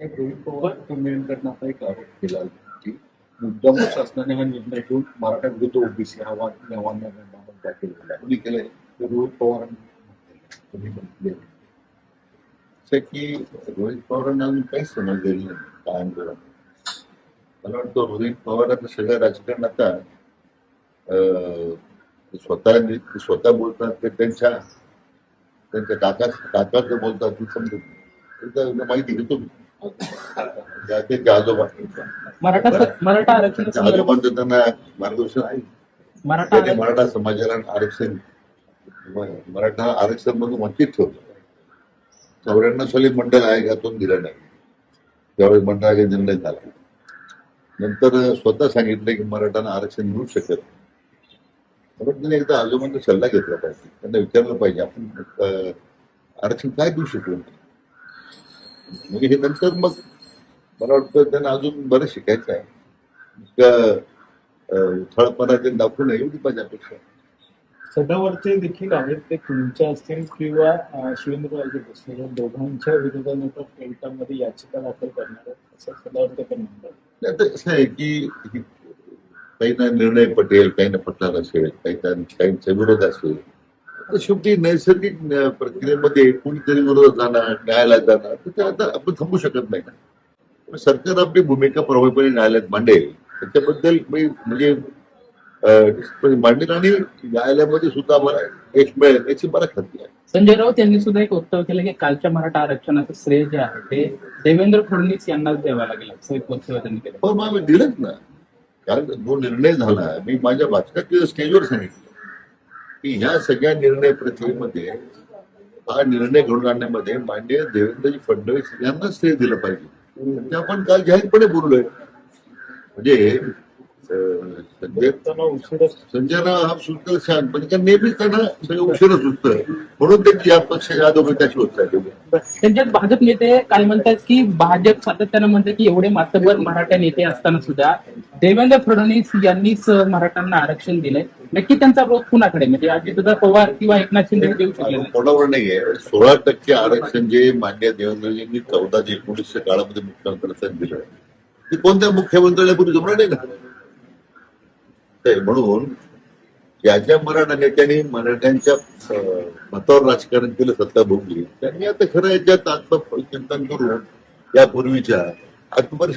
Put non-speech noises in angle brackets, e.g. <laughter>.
त्या रोहित पवार कमिटीकडनं आता एक आरोप केला की मुद्दाम शासनाने हा निर्णय घेऊन मराठा विरुद्ध ओबीसी हा वाद नेवांना दाखल केला. कोणी केलंय? ते रोहित पवारांनी म्हटले. असं की रोहित पवारांना अजून काहीच समजलेलं नाही काय आंदोलन मला वाटतं रोहित पवारांचं सगळं राजकारण आता स्वतः स्वतः बोलतात ते त्यांच्या त्यांच्या काका काकाचं बोलतात ते समजून माहिती घेतो मी. <coughs> आजोबा मराठा मराठा आरक्षण त्यांच्या आजोबांचं त्यांना मार्गदर्शन आहे. मराठा त्यांनी आरक्षण- मराठा समाजाला आरक्षण मराठा आरक्षण मधून वंचित ठेवलं. चौऱ्याण्णव साली मंडळ आयोगातून दिलं नाही. त्यावेळेस मंडळ आयोग निर्णय झाला. नंतर स्वतः सांगितलं की मराठांना आरक्षण मिळू शकत. म्हणून त्यांनी एकदा आजोबांचा सल्ला घेतला पाहिजे. त्यांना विचारलं पाहिजे आपण आरक्षण काय देऊ शकलो म्हणजे हे नंतर मग मला वाटतं त्यांना अजून बरं शिकायचं आहे उथळपणा ते दाखवून एवढी माझी अपेक्षा आहे. सदावरचे देखील आहेत ते तुमच्या असतील किंवा शिवेंद्रराजे भोसले या दोघांच्या विरोधात कोर्टामध्ये याचिका दाखल करणार असं सदावरते पण म्हणतात कसं आहे की ही- काहींना निर्णय पटेल काहींना पटणार असेल काहींना काहींचा विरोध असेल तर शेवटी नैसर्गिक प्रक्रियेमध्ये कोणीतरी विरोधात जाणार न्यायालयात जाणार तर ते आता आपण थांबू शकत नाही ना. सरकार आपली भूमिका प्रभावीपणे न्यायालयात मांडेल. त्याच्याबद्दल मी म्हणजे अं, मांडेल आणि न्यायालयामध्ये सुद्धा आम्हाला यश मिळेल याची मला खात्री आहे. संजय राऊत यांनी सुद्धा एक वक्तव्य केलं की कालच्या मराठा आरक्षणाचं श्रेय जे आहे ते देवेंद्र फडणवीस यांनाच द्यावं लागेल असं एक वक्तव्य त्यांनी केलं. हो मग दिलंच ना. कारण जो निर्णय झाला मी माझ्या भाषणात स्टेजवर सांगितलं. की ह्या सगळ्या निर्णय प्रक्रियेमध्ये हा निर्णय घडून आणण्यामध्ये माननीय देवेंद्रजी फडणवीस यांना श्रेय दिलं पाहिजे. ते आपण काल जाहीरपणे बोललोय. म्हणजे संजय त्यांना उशिरा संजयना हा सुचतं शांत पण त्या नेहमीच त्यांना सगळं उशीर सुचतं म्हणून त्यांची या पक्षाच्या अधोगत्याची होत चालली. त्यांच्यात भाजप नेते काय म्हणतात की भाजप सातत्यानं म्हणतात की एवढे मातबर मराठा नेते असताना सुद्धा देवेंद्र फडणवीस यांनीच मराठ्यांना आरक्षण दिलंय. नक्की त्यांचा रोख कुणाकडे? म्हणजे अजितदादा पवार किंवा एकनाथ शिंदे देऊ शकले कोणावर नाहीये. सोळा टक्के आरक्षण जे मान्य देवेंद्रजींनी चौदा ते एकोणीसच्या काळामध्ये मुख्यमंत्र्यांना दिलं ते कोणत्या मुख्यमंत्र्याला पूर्वी जमणार नाही ना? म्हणून ज्या ज्या मराठा नेत्यांनी मराठ्यांच्या मतावर राजकारण केलं सत्ता भोगली त्यांनी आता खरं याच्यात आत्मचिंतन करून यापूर्वीच्या आत्मपरिषद